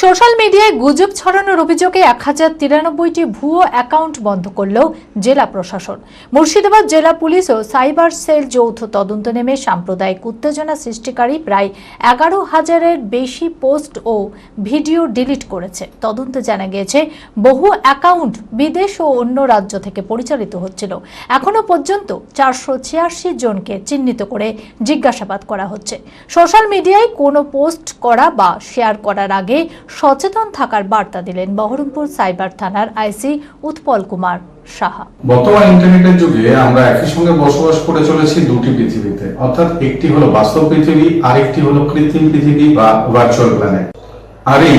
Social মিডিয়ায় গুজব ছড়ানোর অভিযোগে এক হাজার তিরানব্বইটি ভুয়ো অ্যাকাউন্ট বন্ধ করল জেলা প্রশাসন। মুর্শিদাবাদ জেলা পুলিশ ও সাইবার সেল যৌথ তদন্ত নেমে সাম্প্রদায়িক উত্তেজনা সৃষ্টিকারী প্রায় এগারো হাজারের বেশি পোস্ট ও ভিডিও ডিলিট করেছে। তদন্তে জানা গিয়েছে, বহু অ্যাকাউন্ট বিদেশ ও অন্য রাজ্য থেকে পরিচালিত হচ্ছিল। এখনও পর্যন্ত চারশো ছিয়াশি জনকে চিহ্নিত করে জিজ্ঞাসাবাদ করা হচ্ছে। সোশ্যাল মিডিয়ায় কোনো পোস্ট করা বা শেয়ার করার আগে সচেতন থাকার বার্তা দিলেন বহরমপুর সাইবার থানার আইসি উৎপল কুমার সাহা। বর্তমান ইন্টারনেটের যুগে আমরা একই সঙ্গে বসবাস করে চলেছি দুটি পৃথিবীতে। অর্থাৎ একটি হলো বাস্তব পৃথিবী, আরেকটি হলো কৃত্রিম পৃথিবী বা ভার্চুয়াল প্ল্যানেট আর এই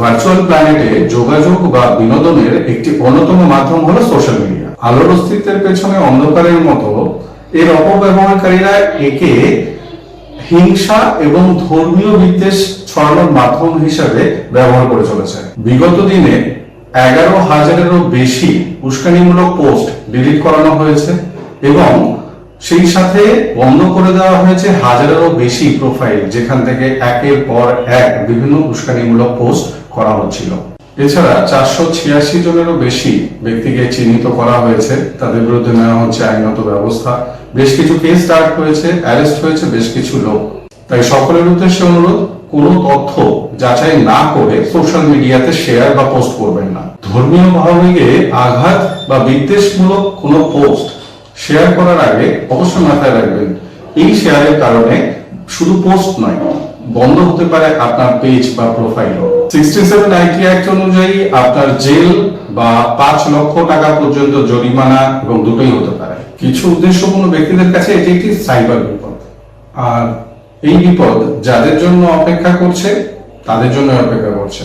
ভার্চুয়াল প্ল্যানেটে যোগাযোগ বা বিনোদনের একটি অন্যতম মাধ্যম হলো সোশ্যাল মিডিয়া আলোর অস্তিত্বের পেছনে অন্ধকারের মতো এর অপব্যবহারকারীরা একে হিংসা এবং ধর্মীয় বিদ্বেষ ছড়ানোর মাধ্যম হিসাবে ব্যবহার করে চলেছে। বিগত দিনে এগারো হাজারেরও বেশি উস্কানিমূলক পোস্ট ডিলিট করানো হয়েছে এবং সেই সাথে বন্ধ করে দেওয়া হয়েছে হাজারেরও বেশি প্রোফাইল, যেখান থেকে একের পর এক বিভিন্ন উস্কানিমূলক পোস্ট করা হচ্ছিল। এছাড়া চারশো ছিয়াশি জনেরও বেশি ব্যক্তিকে চিহ্নিত করা হয়েছে। তাদের বিরুদ্ধে নেওয়া হচ্ছে আইনত ব্যবস্থা। বেশ কিছু কেস স্টার্ট হয়েছে, অ্যারেস্ট হয়েছে বেশ কিছু লোক। তাই সকলের উদ্দেশ্যে অনুরোধ, কোনো তথ্য যাচাই না করে সোশ্যাল মিডিয়াতে শেয়ার বা পোস্ট করবেন না। ধর্মীয় ভাবাবেগে আঘাত বা বিদ্বেষমূলক কোনো পোস্ট শেয়ার করার আগে অবশ্যই মাথায় রাখবেন, এই শেয়ারের কারণে শুধু পোস্ট নয়, বন্ধ হতে পারে আপনার পেজ বা প্রোফাইল অনুযায়ী আপনার জেল বা পাঁচ লক্ষ টাকা পর্যন্ত জরিমানা এবং দুটোই হতে পারে। কিছু উদ্দেশ্যপূর্ণ ব্যক্তিদের কাছে এটি একটি সাইবার বিপদ। আর এই বিপদ যাদের জন্য অপেক্ষা করছে, তাদের জন্য অপেক্ষা করছে।